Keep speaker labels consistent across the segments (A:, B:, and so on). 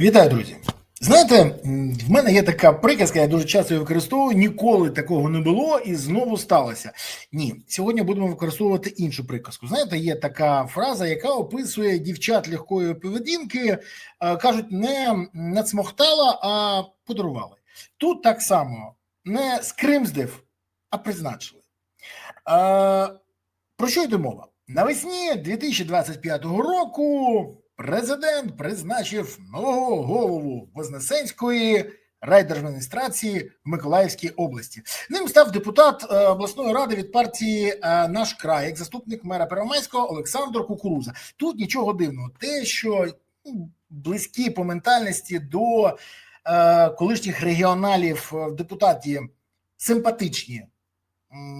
A: Вітаю, друзі. Знаєте, в мене є така приказка, я дуже часто її використовую. Ніколи такого не було і знову сталося. Ні, сьогодні будемо використовувати іншу приказку. Знаєте, є така фраза, яка описує дівчат легкої поведінки. е, Кажуть, не нацмохтала, а подарували. Тут так само не скримздив, а призначили. Е, Про що йде мова? Навесні 2025 року президент призначив нового голову Вознесенської райдержадміністрації в Миколаївській області. Ним став депутат е, обласної ради від партії е, Наш край, як заступник мера Первомайського Олександр Кукуруза. Тут нічого дивного, те, що ну, близькі по ментальності до е, колишніх регіоналів в депутаті симпатичні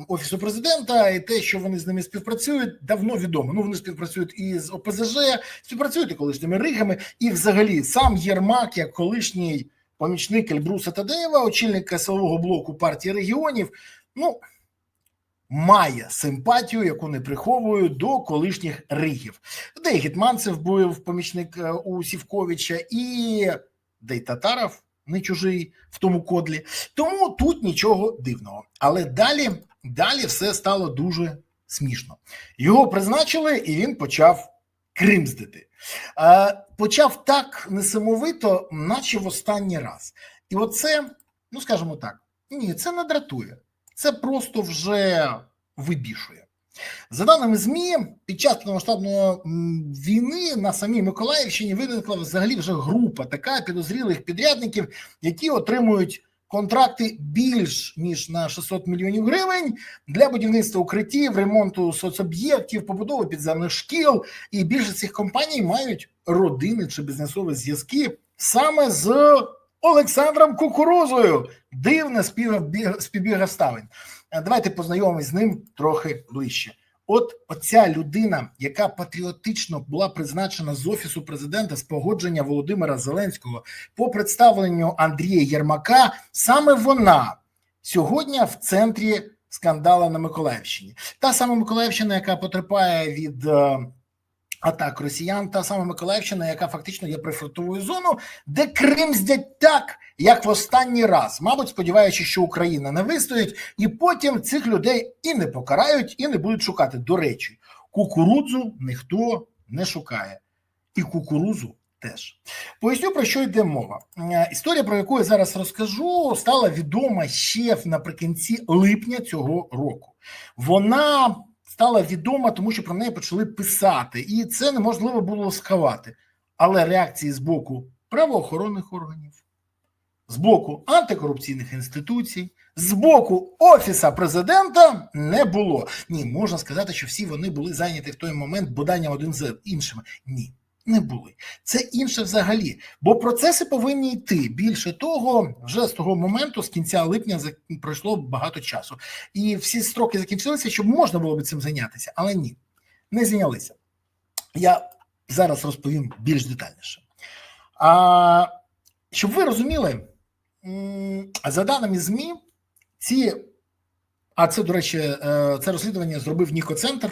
A: офісу президента, і те, що вони з ними співпрацюють, давно відомо. Ну вони співпрацюють і з ОПЗЖ, співпрацюють і колишніми ригами, і взагалі сам Єрмак, як колишній помічник Ельбруса Тадеєва, очільника силового блоку партії регіонів, ну має симпатію, яку не приховую до колишніх ригів. Де і був помічник е, у Сівковича, і де й Татаров не чужий в тому кодлі. Тому тут нічого дивного. Але далі, далі все стало дуже смішно. Його призначили, і він почав кримздити. Почав так несамовито, наче в останній раз. І оце, ну скажімо так, ні, це не дратує, це просто вже вибішує. За даними ЗМІ, під час повномасштабної війни на самій Миколаївщині виникла взагалі вже група така підозрілих підрядників, які отримують контракти більш ніж на 600 мільйонів гривень для будівництва укриттів, ремонту соцоб'єктів, побудови підземних шкіл. І більшість цих компаній мають родини чи бізнесові зв'язки саме з Олександром Кукурузою. Дивне співбіг- співбіг обставин. Е, Давайте познайомимось з ним трохи ближче. От оця людина, яка патріотично була призначена з офісу президента з погодження Володимира Зеленського по представленню Андрія Єрмака, саме вона сьогодні в центрі скандала на Миколаївщині. Та сама Миколаївщина, яка потерпає від е, атак росіян, та сама Миколаївщина, яка фактично є прифронтовою зоною, де Крим здять так, як в останній раз, мабуть, сподіваючись, що Україна не вистоїть, і потім цих людей і не покарають, і не будуть шукати. До речі, кукурудзу ніхто не шукає, і кукурузу теж. Поясню про що йде мова. Е, Історія, про яку я зараз розкажу, стала відома ще наприкінці липня цього року. Вона стала відома, тому що про неї почали писати, і це неможливо було сховати. Але реакції з боку правоохоронних органів, з боку антикорупційних інституцій, з боку офіса президента не було. Ні, можна сказати, що всі вони були зайняті в той момент боданням один з іншими. Ні, не були. Це інше взагалі. Бо процеси повинні йти. Більше того, вже з того моменту, з кінця липня, пройшло багато часу. І всі строки закінчилися, щоб можна було б цим зайнятися. Але ні, не зайнялися. Я зараз розповім більш детальніше. А, щоб ви розуміли, за даними ЗМІ, ці, а це, до речі, е, це розслідування зробив Нікоцентр,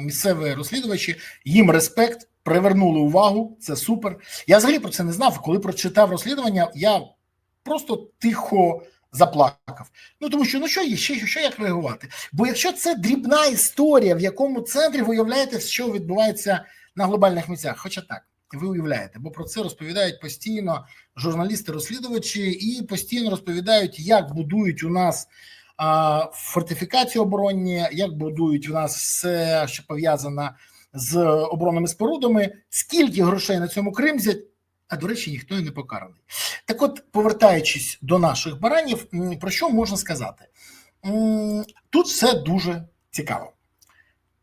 A: місцеві розслідувачі, їм респект, привернули увагу, це супер. Я взагалі про це не знав. Коли прочитав розслідування, я просто тихо заплакав. Ну тому що ну що є, ще що як реагувати? Бо якщо це дрібна історія, в якому центрі ви уявляєте, що відбувається на глобальних місцях, хоча так. Ви уявляєте, бо про це розповідають постійно журналісти-розслідувачі і постійно розповідають, як будують у нас а, фортифікації оборонні, як будують у нас все, що пов'язано з оборонними спорудами, скільки грошей на цьому кримзять, а до речі, ніхто і не покараний. Так, от, повертаючись до наших баранів, про що можна сказати? Тут все дуже цікаво.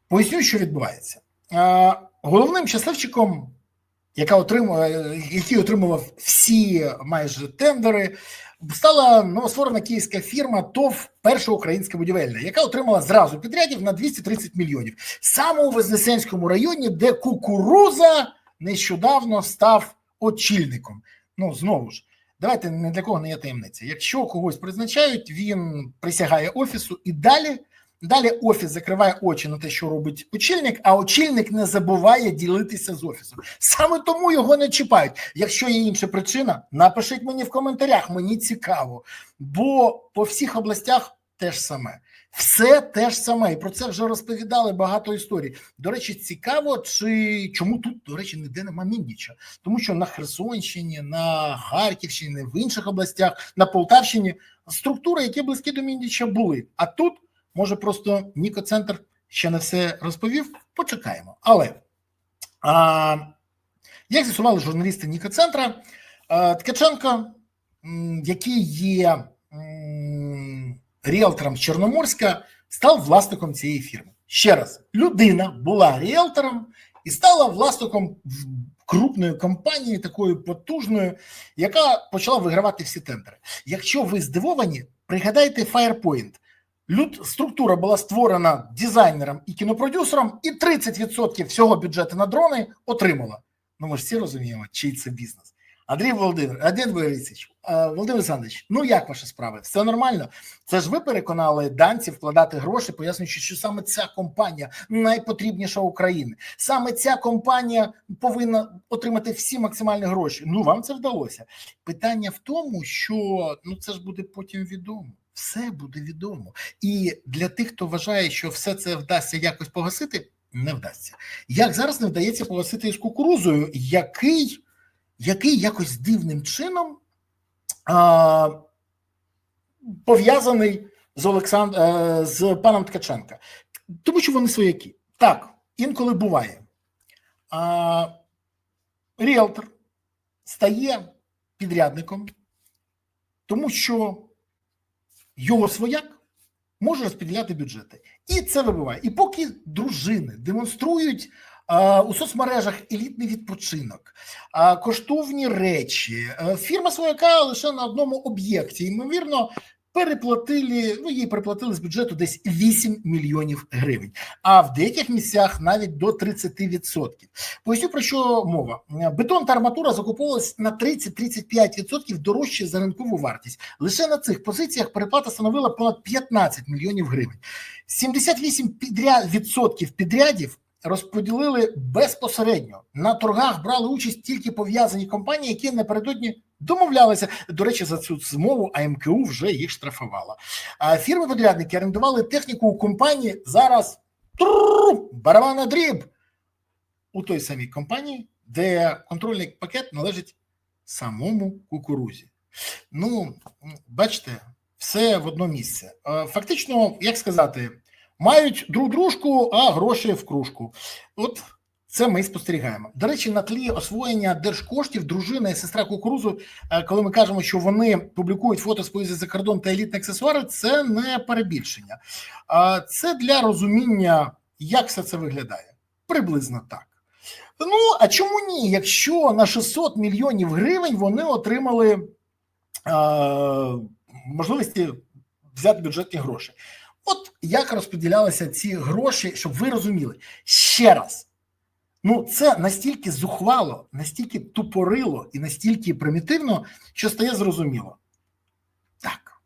A: Поясню, що відбувається. Головним щасливчиком яка отримує, який отримував всі майже тендери, стала новостворена київська фірма ТОВ Перша українська будівельна, яка отримала зразу підрядів на 230 мільйонів. Саме у Вознесенському районі, де кукуруза нещодавно став очільником. Ну знову ж. Давайте не для кого не є таємниця. Якщо когось призначають, він присягає офісу і далі Далі офіс закриває очі на те, що робить очільник, а очільник не забуває ділитися з офісом. Саме тому його не чіпають. Якщо є інша причина, напишіть мені в коментарях. Мені цікаво, бо по всіх областях теж саме. Все те ж саме, і про це вже розповідали багато історій. До речі, цікаво, чи чому тут, до речі, ніде нема Міндіча, тому що на Херсонщині, на Харківщині, в інших областях, на Полтавщині структури, які близькі до Міндіча, були. А тут може просто Нікоцентр ще не все розповів. Почекаємо. Але а, як з'ясували журналісти Нікоцентра, Ткаченко, який є. ріелтором з Чорноморська став власником цієї фірми. Ще раз, людина була ріелтором і стала власником крупної компанії, такої потужної, яка почала вигравати всі тендери. Якщо ви здивовані, пригадайте Firepoint. Люд структура була створена дизайнером і кінопродюсером, і 30% всього бюджету на дрони отримала. Ну ми ж всі розуміємо, чий це бізнес. Андрій Володимир, Андрій Борисович, Володимир Олександрович, ну як ваші справи? Все нормально? Це ж ви переконали данців вкладати гроші, пояснюючи, що саме ця компанія найпотрібніша України. Саме ця компанія повинна отримати всі максимальні гроші. Ну вам це вдалося. Питання в тому, що ну це ж буде потім відомо. Все буде відомо. І для тих, хто вважає, що все це вдасться якось погасити, не вдасться. Як зараз не вдається погасити із кукурузою, який, який якось дивним чином а, пов'язаний з Олександ... е, з паном Ткаченка. Тому що вони свояки. Так, інколи буває. А, ріелтор стає підрядником, тому що його свояк може розподіляти бюджети. І це вибиває. І поки дружини демонструють у соцмережах елітний відпочинок, коштовні речі, фірма свояка лише на одному об'єкті, ймовірно, переплатили, ну їй переплатили з бюджету десь 8 мільйонів гривень, а в деяких місцях навіть до 30%. Поясню про що мова. Бетон та арматура закуповувалась на 30-35% дорожче за ринкову вартість. Лише на цих позиціях переплата становила понад 15 мільйонів гривень. 78% підряд, відсотків підрядів розподілили безпосередньо. На торгах брали участь тільки пов'язані компанії, які напередодні домовлялися. До речі, за цю змову АМКУ вже їх штрафувала. А фірми-подрядники орендували техніку у компанії зараз барабана дріб у той самій компанії, де контрольний пакет належить самому кукурузі. Ну, бачите, все в одно місце. Е, Фактично, як сказати, мають друг дружку, а гроші в кружку. От це ми спостерігаємо. До речі, на тлі освоєння держкоштів, дружина і сестра кукурузу, е, коли ми кажемо, що вони публікують фото з поїздів за кордон та елітні аксесуари, це не перебільшення. Це для розуміння, як все це виглядає. Приблизно так. Ну, а чому ні? Якщо на 600 мільйонів гривень вони отримали е, можливості взяти бюджетні гроші. Як розподілялися ці гроші, щоб ви розуміли ще раз. Ну, це настільки зухвало, настільки тупорило і настільки примітивно, що стає зрозуміло. Так,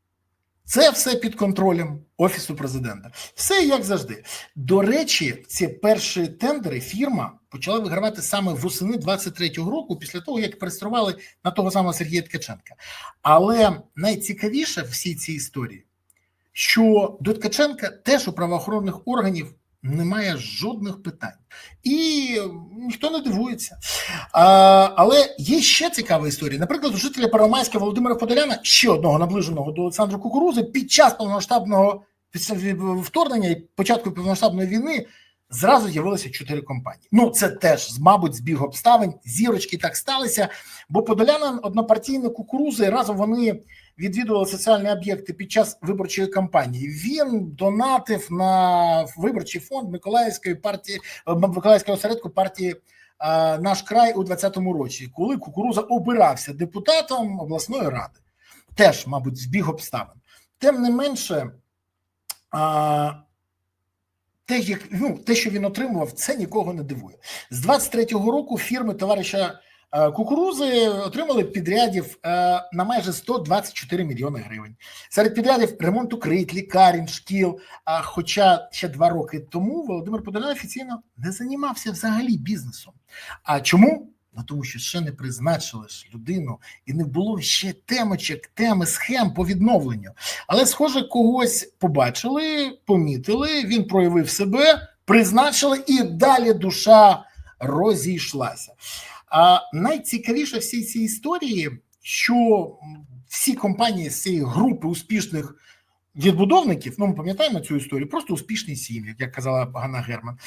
A: це все під контролем Офісу президента. Все як завжди. До речі, ці перші тендери фірма почала вигравати саме восени 23-го року, після того, як перестрували на того самого Сергія Ткаченка. Але найцікавіше в всій цій історії, що до Ткаченка теж у правоохоронних органів немає жодних питань, і ніхто не дивується. А, але є ще цікава історія. Наприклад, у жителя Первомайська Володимира Подоляна, ще одного наближеного до Олександра Кукурузи, під час повномасштабного вторгнення і початку повномасштабної війни. Зразу з'явилося чотири компанії. Ну це теж, мабуть, збіг обставин. Зірочки так сталися. Бо Подоляна однопартійна кукурузи разом вони відвідували соціальні об'єкти під час виборчої кампанії. Він донатив на виборчий фонд Миколаївської партії Миколаївського осередку партії Наш край у 2020 році, коли кукуруза обирався депутатом обласної ради. Теж, мабуть, збіг обставин. Тим не менше. А, те, як ну те, що він отримував, це нікого не дивує. З 23-го року фірми товариша Е, кукурузи отримали підрядів е, на майже 124 мільйони гривень. Серед підрядів ремонт укрит, лікарень, шкіл. Хоча ще два роки тому Володимир Подолян офіційно не займався взагалі бізнесом. А чому? Ну тому що ще не призначили ж людину, і не було ще темочок, теми, схем по відновленню. Але, схоже, когось побачили, помітили. Він проявив себе, призначили, і далі душа розійшлася. А найцікавіше всій цій історії, що всі компанії з цієї групи успішних відбудовників, ну ми пам'ятаємо цю історію, просто успішні сім'ї, як казала Ганна Герман.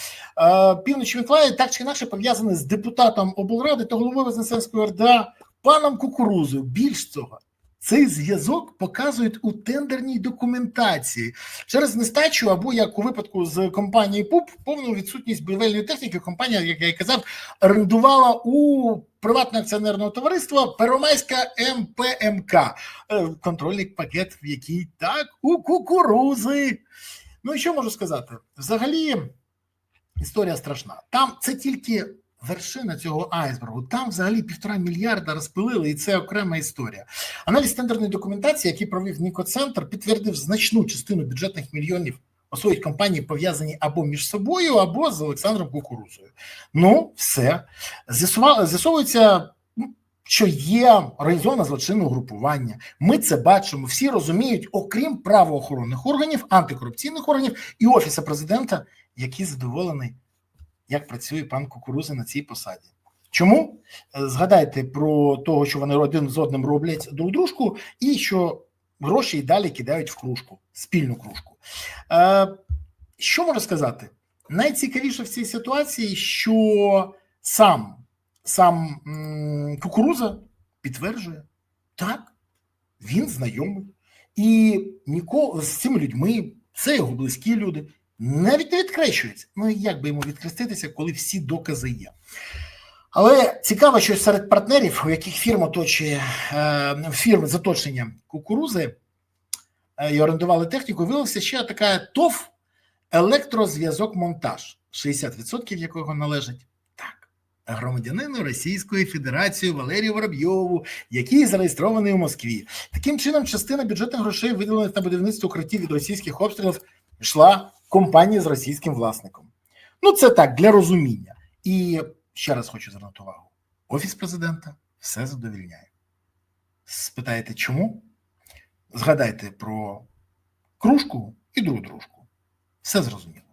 A: Півночі Миколаїв так чи інакше пов'язаний з депутатом облради та головою Вознесенської РДА паном Кукурузою. Більш цього, цей зв'язок показують у тендерній документації через нестачу, або як у випадку з компанії ПУП, повну відсутність будівельної техніки. Компанія, як я казав, орендувала у приватне акціонерного товариства Первомайська МПМК, е, контрольний пакет, в який так у кукурузи. Ну і що можу сказати? Взагалі, історія страшна. Там це тільки вершина цього айсбергу. Там взагалі півтора мільярда розпилили, і це окрема історія. Аналіз тендерної документації, який провів Нікоцентр, підтвердив значну частину бюджетних мільйонів освоїть компанії пов'язані або між собою, або з Олександром Кукурузою. Ну, все з'ясовується. Ну, що є організоване злочинне угрупування, ми це бачимо. Всі розуміють, окрім правоохоронних органів, антикорупційних органів і офісу президента, який задоволений як працює пан Кукуруза на цій посаді. Чому е, згадайте про того, що вони один з одним роблять друг дружку, і що гроші і далі кидають в кружку, спільну кружку. Е, Що можу сказати? Найцікавіше в цій ситуації, що сам сам Кукуруза підтверджує, так, він знайомий, і нікого з цими людьми, це його близькі люди навіть не відкрещується. Ну як би йому відкреститися, коли всі докази є. Але цікаво, що серед партнерів, у яких фірма оточує е, фірми з оточення кукурузи е, і орендували техніку, виявилася ще така ТОВ електрозв'язок монтаж, 60% якого належить громадянину Російської Федерації Валерію Воробйову, який зареєстрований у Москві. Таким чином, частина бюджетних грошей, виділених на будівництво укриттів від російських обстрілів, йшла компанії з російським власником. Ну, це так для розуміння. І ще раз хочу звернути увагу: Офіс президента все задовільняє. Спитаєте, чому? Згадайте про кружку і другу дружку. Все зрозуміло.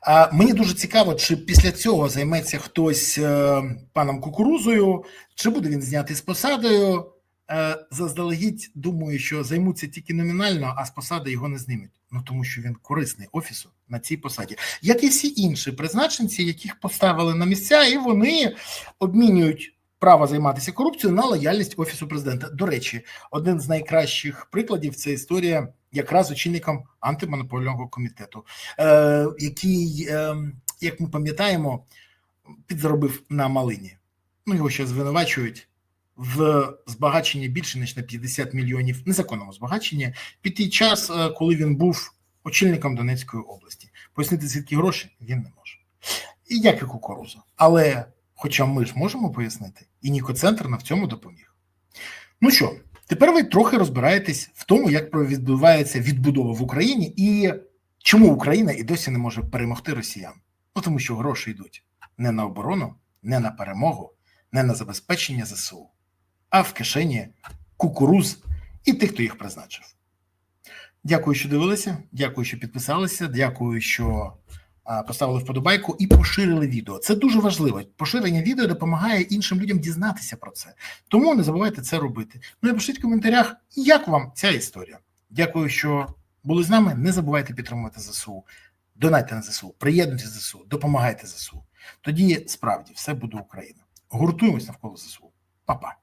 A: А Мені дуже цікаво, чи після цього займеться хтось е, паном кукурузою, чи буде він знятий з посадою. Е, заздалегідь думаю, що займуться тільки номінально, а з посади його не знімуть. Ну тому що він корисний офісу на цій посаді, як і всі інші призначенці, яких поставили на місця, і вони обмінюють право займатися корупцією на лояльність офісу президента. До речі, один з найкращих прикладів це історія якраз очільником антимонопольного комітету, е, який, е, як ми пам'ятаємо, підзаробив на малині. Ну його ще звинувачують в збагаченні більше ніж на 50 мільйонів незаконному збагаченні під той час, е, коли він був очільником Донецької області. Пояснити звідки гроші він не може. І як і кукуруза. Але, хоча ми ж можемо пояснити, і Нікоцентр нам в цьому допоміг. Ну що, тепер ви трохи розбираєтесь в тому, як відбувається відбудова в Україні і чому Україна і досі не може перемогти росіян. Ну тому що гроші йдуть не на оборону, не на перемогу, не на забезпечення ЗСУ а в кишені кукуруз і тих, хто їх призначив. Дякую, що дивилися. Дякую, що підписалися. Дякую, що поставили вподобайку і поширили відео. Це дуже важливо. Поширення відео допомагає іншим людям дізнатися про це. Тому не забувайте це робити. Ну і пишіть в коментарях, як вам ця історія. Дякую, що були з нами. Не забувайте підтримувати ЗСУ. Донайте на ЗСУ, приєднуйтесь до ЗСУ, допомагайте ЗСУ. Тоді справді все буде Україна. Гуртуємось навколо ЗСУ. Па-па.